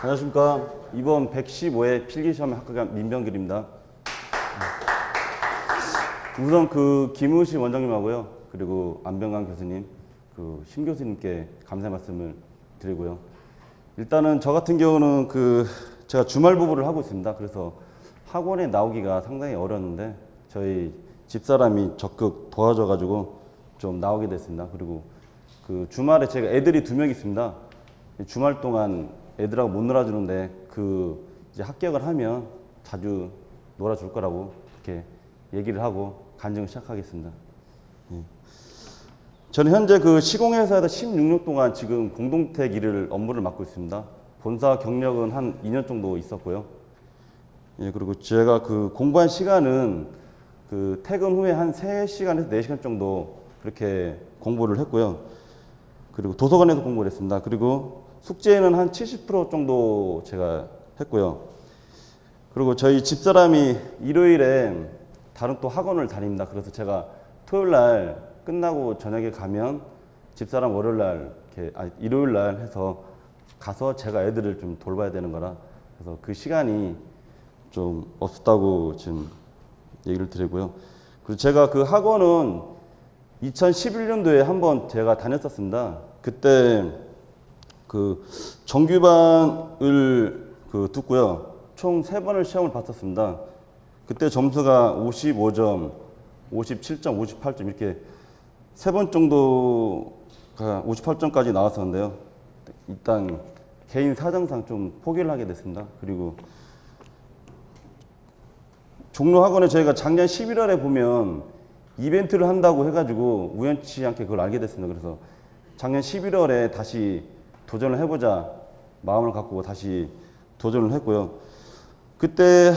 안녕하십니까. 이번 115회 필기시험에 합격한 민병길입니다. 우선 그 김우식 원장님하고요. 그리고 안병강 교수님, 그신 교수님께 감사 말씀을 드리고요. 일단은 저 같은 경우는 그 제가 주말 부부를 하고 있습니다. 그래서 학원에 나오기가 상당히 어려웠는데 저희 집사람이 적극 도와줘가지고 좀 나오게 됐습니다. 그리고 그 주말에 제가 애들이 두 명 있습니다. 주말 동안 애들하고 못 놀아주는데 그 이제 합격을 하면 자주 놀아줄 거라고 이렇게 얘기를 하고 간증을 시작하겠습니다. 예. 저는 현재 그 시공회사에서 16년 동안 지금 공동택 일을 업무를 맡고 있습니다. 본사 경력은 한 2년 정도 있었고요. 예, 그리고 제가 그 공부한 시간은 그 퇴근 후에 한 3시간에서 4시간 정도 그렇게 공부를 했고요. 그리고 도서관에서 공부를 했습니다. 그리고 숙제는 한 70% 정도 제가 했고요. 그리고 저희 집사람이 일요일에 다른 또 학원을 다닙니다. 그래서 제가 토요일 날 끝나고 저녁에 가면 집사람 월요일 날 이렇게 아니 일요일 날 해서 가서 제가 애들을 좀 돌봐야 되는 거라 그래서 그 시간이 좀 없었다고 지금 얘기를 드리고요. 그리고 제가 그 학원은 2011년도에 한번 제가 다녔었습니다. 그때 그 정규반을 그 듣고요. 총 세 번을 시험을 봤었습니다. 그때 점수가 55점, 57점, 58점 이렇게 세 번 정도가 58점까지 나왔었는데요. 일단 개인 사정상 좀 포기를 하게 됐습니다. 그리고 종로 학원에 저희가 작년 11월에 보면 이벤트를 한다고 해가지고 우연치 않게 그걸 알게 됐습니다. 그래서 작년 11월에 다시 도전을 해보자 마음을 갖고 다시 도전을 했고요. 그때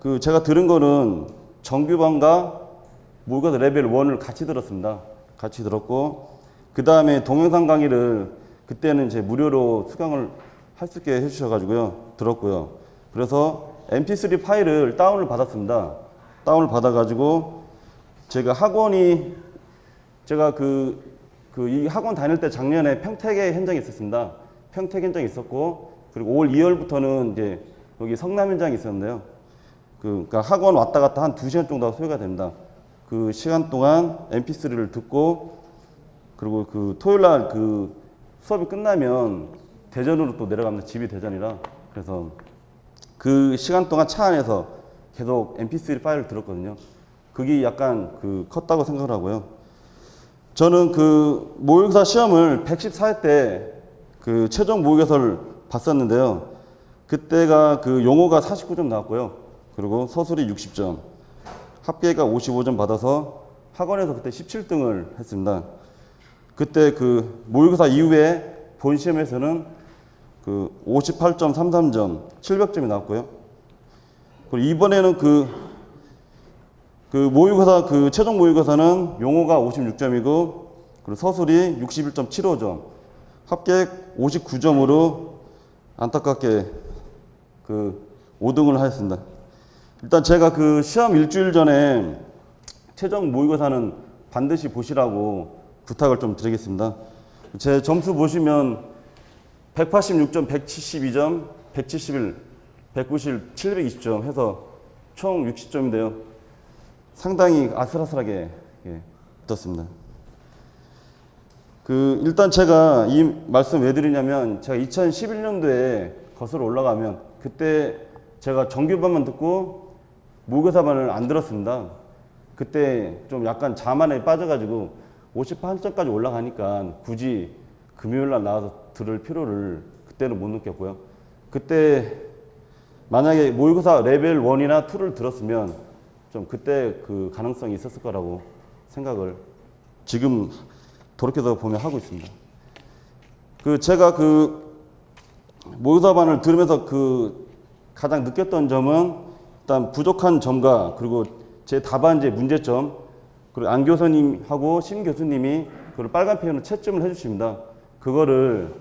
그 제가 들은 거는 정규반과 모의고사 레벨 1을 같이 들었습니다. 같이 들었고 그 다음에 동영상 강의를 그때는 이제 무료로 수강을 할 수 있게 해주셔가지고요 들었고요. 그래서 MP3 파일을 다운을 받았습니다. 다운을 받아가지고 제가 학원이 제가 그 그 이 학원 다닐 때 작년에 평택에 현장에 있었습니다. 평택 현장에 있었고 그리고 5월 2월부터는 이제 여기 성남 현장에 있었는데요. 그 그러니까 학원 왔다 갔다 한 2시간 정도가 소요가 됩니다. 그 시간 동안 MP3를 듣고 그리고 그 토요일 날 그 수업이 끝나면 대전으로 또 내려갑니다. 집이 대전이라. 그래서 그 시간 동안 차 안에서 계속 MP3 파일을 들었거든요. 그게 약간 그 컸다고 생각을 하고요. 저는 그 모의고사 시험을 114회 때 그 최종 모의고사를 봤었는데요. 그때가 그 용어가 49점 나왔고요. 그리고 서술이 60점, 합계가 55점 받아서 학원에서 그때 17등을 했습니다. 그때 그 모의고사 이후에 본 시험에서는 그 58.33점, 700점이 나왔고요. 그리고 이번에는 그, 그 모의고사, 그 최종 모의고사는 용어가 56점이고, 그리고 서술이 61.75점, 합계 59점으로 안타깝게 그 5등을 하였습니다. 일단 제가 그 시험 일주일 전에 최종 모의고사는 반드시 보시라고 부탁을 좀 드리겠습니다. 제 점수 보시면 186점, 172점, 171, 190, 720점 해서 총 60점인데요. 상당히 아슬아슬하게 예, 붙었습니다. 그 일단 제가 이 말씀 왜 드리냐면 제가 2011년도에 거슬러 올라가면 그때 제가 정규반만 듣고 모의고사반을 안 들었습니다. 그때 좀 약간 자만에 빠져가지고 58점까지 올라가니까 굳이 금요일 날 나와서 들을 필요를 그때는 못 느꼈고요. 그때 만약에 모의고사 레벨 1이나 2를 들었으면 좀 그때 그 가능성이 있었을 거라고 생각을 지금 돌이켜서 보면 하고 있습니다. 그 제가 그 모의고사반을 들으면서 그 가장 느꼈던 점은 일단 부족한 점과 그리고 제 답안제 문제점 그리고 안 교수님하고 심 교수님이 그걸 빨간 펜으로 채점을 해주십니다. 그거를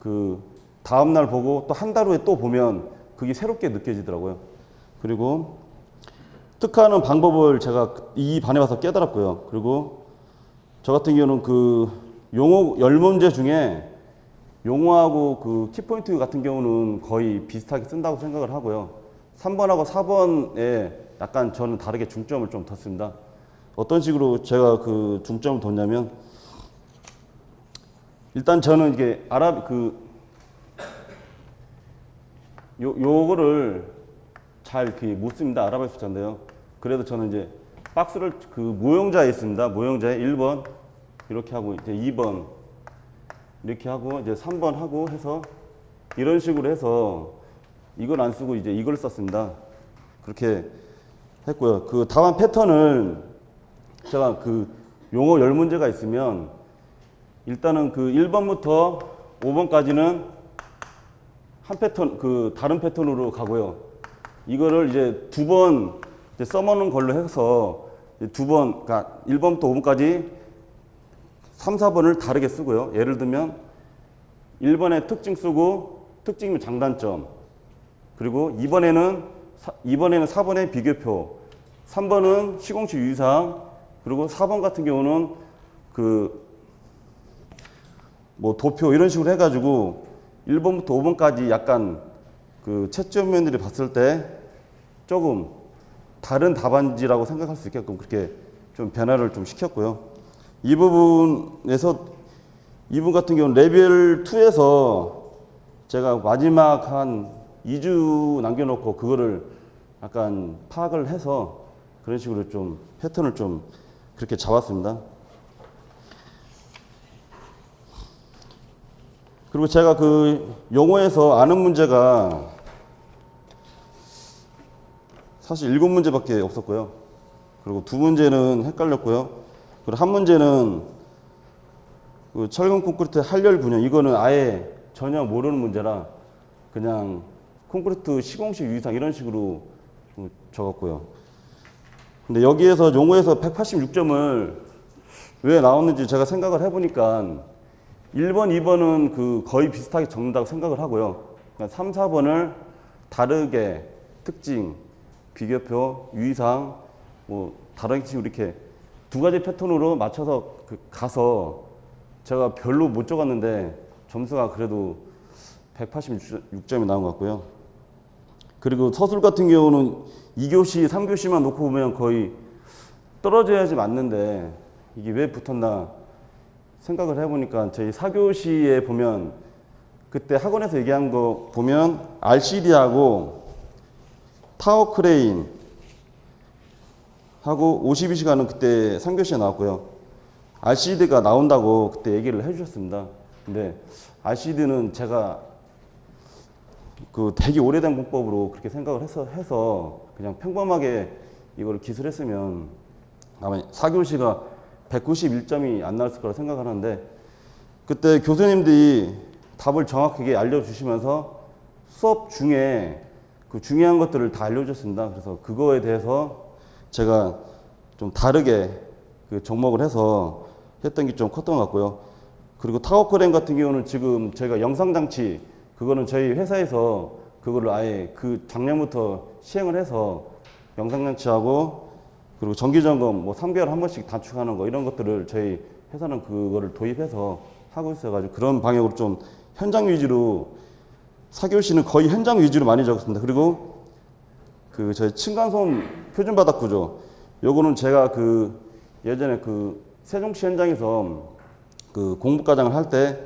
그 다음 날 보고 또 한 달 후에 또 보면 그게 새롭게 느껴지더라고요. 그리고 특화하는 방법을 제가 이 반에 와서 깨달았고요. 그리고 저 같은 경우는 그 용어 열 문제 중에 용어하고 그 키포인트 같은 경우는 거의 비슷하게 쓴다고 생각을 하고요. 3번하고 4번에 약간 저는 다르게 중점을 좀 뒀습니다. 어떤 식으로 제가 그 중점을 뒀냐면 일단 저는 이게 아랍 그 요, 요거를 잘 이렇게 못 씁니다. 아랍의 숫자인데요. 그래도 저는 이제 박스를 그 모형자에 있습니다. 모형자에 1번 이렇게 하고 이제 2번 이렇게 하고 이제 3번 하고 해서 이런 식으로 해서 이걸 안 쓰고 이제 이걸 썼습니다. 그렇게 했고요. 그 답안 패턴을 제가 그 용어 열 문제가 있으면 일단은 그 1번부터 5번까지는 한 패턴 그 다른 패턴으로 가고요. 이거를 이제 두 번 써먹는 걸로 해서 두 번, 그러니까 1번부터 5번까지 3, 4번을 다르게 쓰고요. 예를 들면 1번에 특징 쓰고 특징 장단점 그리고 2번에는 2번에는 4번의 비교표 3번은 시공식 유의사항 그리고 4번 같은 경우는 그 뭐 도표 이런 식으로 해가지고 1번부터 5번까지 약간 그 채점위원들이 봤을 때 조금 다른 답안지라고 생각할 수 있게끔 그렇게 좀 변화를 좀 시켰고요. 이 부분에서 이분 같은 경우는 레벨 2에서 제가 마지막 한 2주 남겨놓고 그거를 약간 파악을 해서 그런 식으로 좀 패턴을 좀 그렇게 잡았습니다. 그리고 제가 그 용어에서 아는 문제가 사실 일곱 문제밖에 없었고요. 그리고 두 문제는 헷갈렸고요. 그리고 한 문제는 그 철근 콘크리트 할열 분야 이거는 아예 전혀 모르는 문제라 그냥 콘크리트 시공식 유의상 이런 식으로 좀 적었고요. 근데 여기에서 용어에서 186점을 왜 나왔는지 제가 생각을 해보니까 1번, 2번은 그 거의 비슷하게 적는다고 생각을 하고요. 그러니까 3, 4번을 다르게 특징, 비교표, 유의사항, 뭐 다른 식으로 이렇게 두 가지 패턴으로 맞춰서 그 가서 제가 별로 못 적었는데 점수가 그래도 186점이 나온 것 같고요. 그리고 서술 같은 경우는 2교시, 3교시만 놓고 보면 거의 떨어져야지 맞는데 이게 왜 붙었나 생각을 해보니까 저희 4교시에 보면 그때 학원에서 얘기한 거 보면 RCD하고 타워 크레인 하고 52시간은 그때 3교시에 나왔고요. RCD가 나온다고 그때 얘기를 해주셨습니다. 근데 RCD는 제가 그 되게 오래된 공법으로 그렇게 생각을 해서 해서 그냥 평범하게 이걸 기술했으면 아마 4교시가 191점이 안 나왔을 거라 생각하는데 그때 교수님들이 답을 정확하게 알려주시면서 수업 중에 그 중요한 것들을 다 알려주셨습니다. 그래서 그거에 대해서 제가 좀 다르게 그 접목을 해서 했던 게 좀 컸던 것 같고요. 그리고 타워크램 같은 경우는 지금 저희가 영상장치 그거는 저희 회사에서 그거를 아예 그 작년부터 시행을 해서 영상장치하고 그리고 정기점검 뭐 3개월 한 번씩 단축하는 거 이런 것들을 저희 회사는 그거를 도입해서 하고 있어가지고 그런 방향으로 좀 현장 위주로 사교시는 거의 현장 위주로 많이 적었습니다. 그리고 그 저희 층간소음 표준 바닥 구조 요거는 제가 그 예전에 그 세종시 현장에서 그 공부과장을 할 때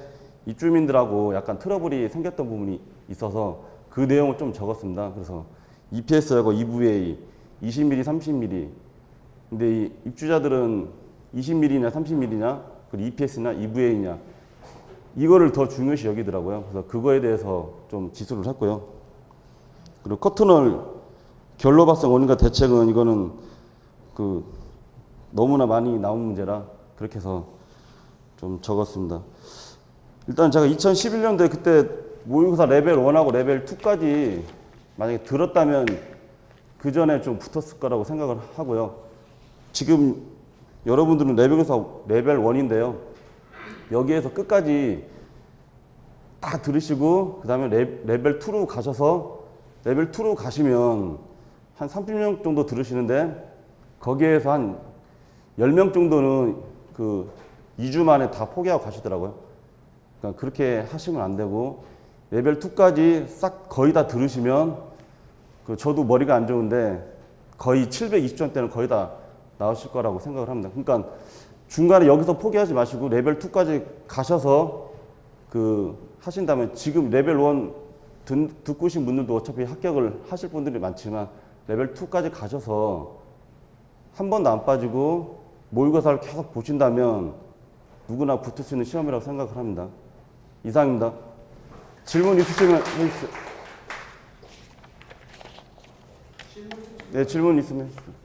입주민들하고 약간 트러블이 생겼던 부분이 있어서 그 내용을 좀 적었습니다. 그래서 EPS하고 EVA 20mm, 30mm 근데 이 입주자들은 20mm냐 30mm냐 그리고 EPS냐 EVA냐 이거를 더 중요시 여기더라고요. 그래서 그거에 대해서 좀 지수를 했고요. 그리고 커튼을 결로 발생 원인과 대책은 이거는 그 너무나 많이 나온 문제라 그렇게 해서 좀 적었습니다. 일단 제가 2011년도에 그때 모의고사 레벨 1하고 레벨 2까지 만약에 들었다면 그 전에 좀 붙었을 거라고 생각을 하고요. 지금 여러분들은 레벨고사 레벨 1인데요. 여기에서 끝까지 다 들으시고 그 다음에 레벨 2로 가셔서 레벨 2로 가시면 한 30명 정도 들으시는데 거기에서 한 10명 정도는 그 2주 만에 다 포기하고 가시더라고요. 그러니까 그렇게 하시면 안 되고 레벨 2까지 싹 거의 다 들으시면 그 저도 머리가 안 좋은데 거의 720점대는 거의 다 나오실 거라고 생각을 합니다. 그러니까 중간에 여기서 포기하지 마시고 레벨 2까지 가셔서 그 하신다면 지금 레벨 1 듣, 듣고 오신 분들도 어차피 합격을 하실 분들이 많지만 레벨 2까지 가셔서 한 번도 안 빠지고 모의고사를 계속 보신다면 누구나 붙을 수 있는 시험이라고 생각을 합니다. 이상입니다. 질문 있으시면 해주세요. 네, 질문 있으면 해주세요.